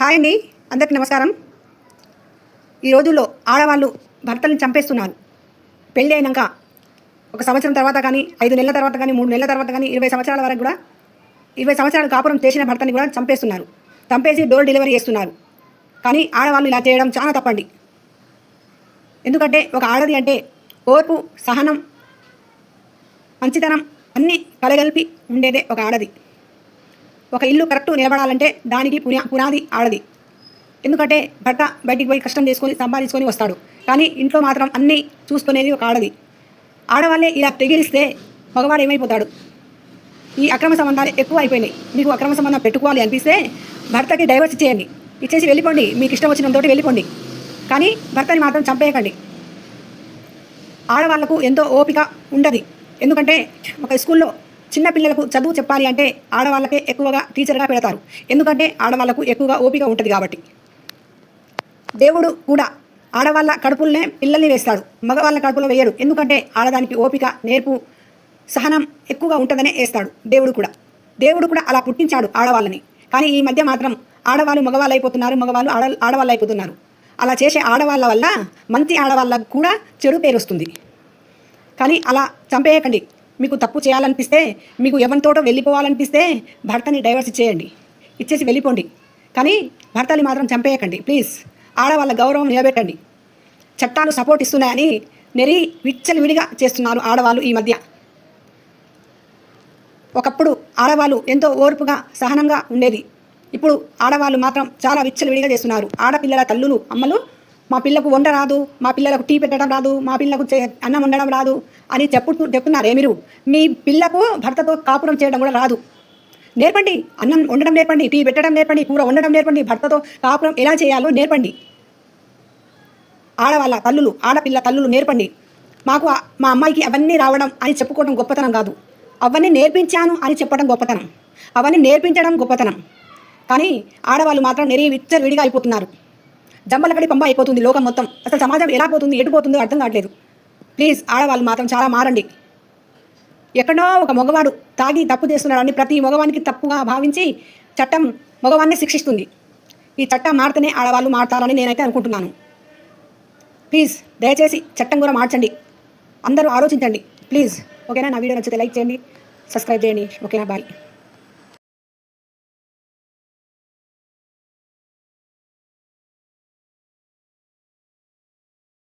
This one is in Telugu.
హాయ్ అండి. అందరికి నమస్కారం. ఈ రోజుల్లో ఆడవాళ్ళు భర్తలను చంపేస్తున్నారు. పెళ్ళి అయినాక ఒక సంవత్సరం తర్వాత కానీ ఐదు నెలల తర్వాత కానీ మూడు నెలల తర్వాత కానీ ఇరవై సంవత్సరాల వరకు కూడా ఇరవై సంవత్సరాలు కాపురం చేసిన భర్తని కూడా చంపేస్తున్నారు. చంపేసి డోర్ డెలివరీ చేస్తున్నారు. కానీ ఆడవాళ్ళు ఇలా చేయడం చాలా తప్పండి. ఎందుకంటే ఒక ఆడది అంటే ఓర్పు సహనం మంచితనం అన్నీ కలగలిపి ఉండేదే ఒక ఆడది. ఒక ఇల్లు కరెక్ట్ నిలబడాలంటే దానికి పునా పునాది ఆడది. ఎందుకంటే భర్త బయటికి పోయి కష్టం చేసుకొని సంపాదించుకొని వస్తాడు. కానీ ఇంట్లో మాత్రం అన్నీ చూసుకునేది ఒక ఆడది. ఆడవాళ్ళే ఇలా తెగిరిస్తే మగవాడు ఏమైపోతాడు? ఈ అక్రమ సంబంధాలు ఎక్కువ అయిపోయినాయి మీకు అక్రమ సంబంధం పెట్టుకోవాలి అనిపిస్తే భర్తకి డైవర్స్ చేయండి ఇచ్చేసి వెళ్ళిపోండి. మీకు ఇష్టం వచ్చినంతోటి వెళ్ళిపోండి. కానీ భర్తని మాత్రం చంపేయకండి. ఆడవాళ్ళకు ఎంతో ఓపిక ఉండదు. ఎందుకంటే ఒక స్కూల్లో చిన్నపిల్లలకు చదువు చెప్పాలి అంటే ఆడవాళ్ళకే ఎక్కువగా టీచర్గా పెడతారు. ఎందుకంటే ఆడవాళ్ళకు ఎక్కువగా ఓపిక ఉంటుంది కాబట్టి. దేవుడు కూడా ఆడవాళ్ళ కడుపులనే పిల్లల్ని వేస్తాడు. మగవాళ్ళ కడుపులో వేయడు. ఎందుకంటే ఆడదానికి ఓపిక నేర్పు సహనం ఎక్కువగా ఉంటుందనే వేస్తాడు దేవుడు కూడా. దేవుడు కూడా అలా పుట్టించాడు ఆడవాళ్ళని. కానీ ఈ మధ్య మాత్రం ఆడవాళ్ళు మగవాళ్ళు అయిపోతున్నారు మగవాళ్ళు ఆడ ఆడవాళ్ళు అయిపోతున్నారు అలా చేసే ఆడవాళ్ళ వల్ల మంచి ఆడవాళ్ళకు కూడా చెడు పేరు వస్తుంది కానీ అలా చంపేయకండి. మీకు తప్పు చేయాలనిపిస్తే మీకు ఎవరితోటో వెళ్ళిపోవాలనిపిస్తే భర్తని డైవర్స్ చేయండి ఇచ్చేసి వెళ్ళిపోండి. కానీ భర్తని మాత్రం చంపేయకండి ప్లీజ్ ఆడవాళ్ళ గౌరవం నిలబెట్టండి. చట్టాలు సపోర్ట్ ఇస్తున్నాయని నెరి విచ్చలవిడిగా చేస్తున్నారు ఆడవాళ్ళు ఈ మధ్య. ఒకప్పుడు ఆడవాళ్ళు ఎంతో ఓర్పుగా సహనంగా ఉండేది. ఇప్పుడు ఆడవాళ్ళు మాత్రం చాలా విచ్చలవిడిగా చేస్తున్నారు. ఆడపిల్లల తల్లులు అమ్మలు మా పిల్లకు వంట రాదు మా పిల్లలకు టీ పెట్టడం రాదు మా పిల్లకు చే- అన్నం వండడం రాదు అని చెప్పుతూ చెప్తున్నారే మీరు. మీ పిల్లకు భర్తతో కాపురం చేయడం కూడా రాదు. నేర్పండి అన్నం వండడం నేర్పండి టీ పెట్టడం నేర్పండి కూర వండడం నేర్పండి భర్తతో కాపురం ఎలా చేయాలో నేర్పండి. ఆడవాళ్ళ తల్లులు ఆడపిల్ల తల్లులు నేర్పండి. మాకు మా అమ్మాయికి అవన్నీ రావడం అని చెప్పుకోవడం గొప్పతనం కాదు. అవన్నీ నేర్పించాను అని చెప్పడం గొప్పతనం. అవన్నీ నేర్పించడం గొప్పతనం. కానీ ఆడవాళ్ళు మాత్రం నెరి విచ్చర్ విడిగా అయిపోతున్నారు. జంబలకడి పంబ అయిపోతుంది లోకం మొత్తం. అసలు సమాజం ఎలా పోతుంది ఎటు పోతుందో అర్థం కావట్లేదు. ప్లీజ్ ఆడవాళ్ళు మాత్రం చాలా మారండి. ఎక్కడో ఒక మగవాడు తాగి తప్పు చేస్తున్నాడని ప్రతి మగవానికి తప్పుగా భావించి చట్టం మగవాన్ని శిక్షిస్తుంది. ఈ చట్టం మారితేనే ఆడవాళ్ళు మారుతారని నేనైతే అనుకుంటున్నాను. ప్లీజ్ దయచేసి చట్టం కూడా మార్చండి. అందరూ ఆలోచించండి. ప్లీజ్ ఓకేనా? నా వీడియో నచ్చితే లైక్ చేయండి సబ్స్క్రైబ్ చేయండి. ఓకేనా? బాయ్.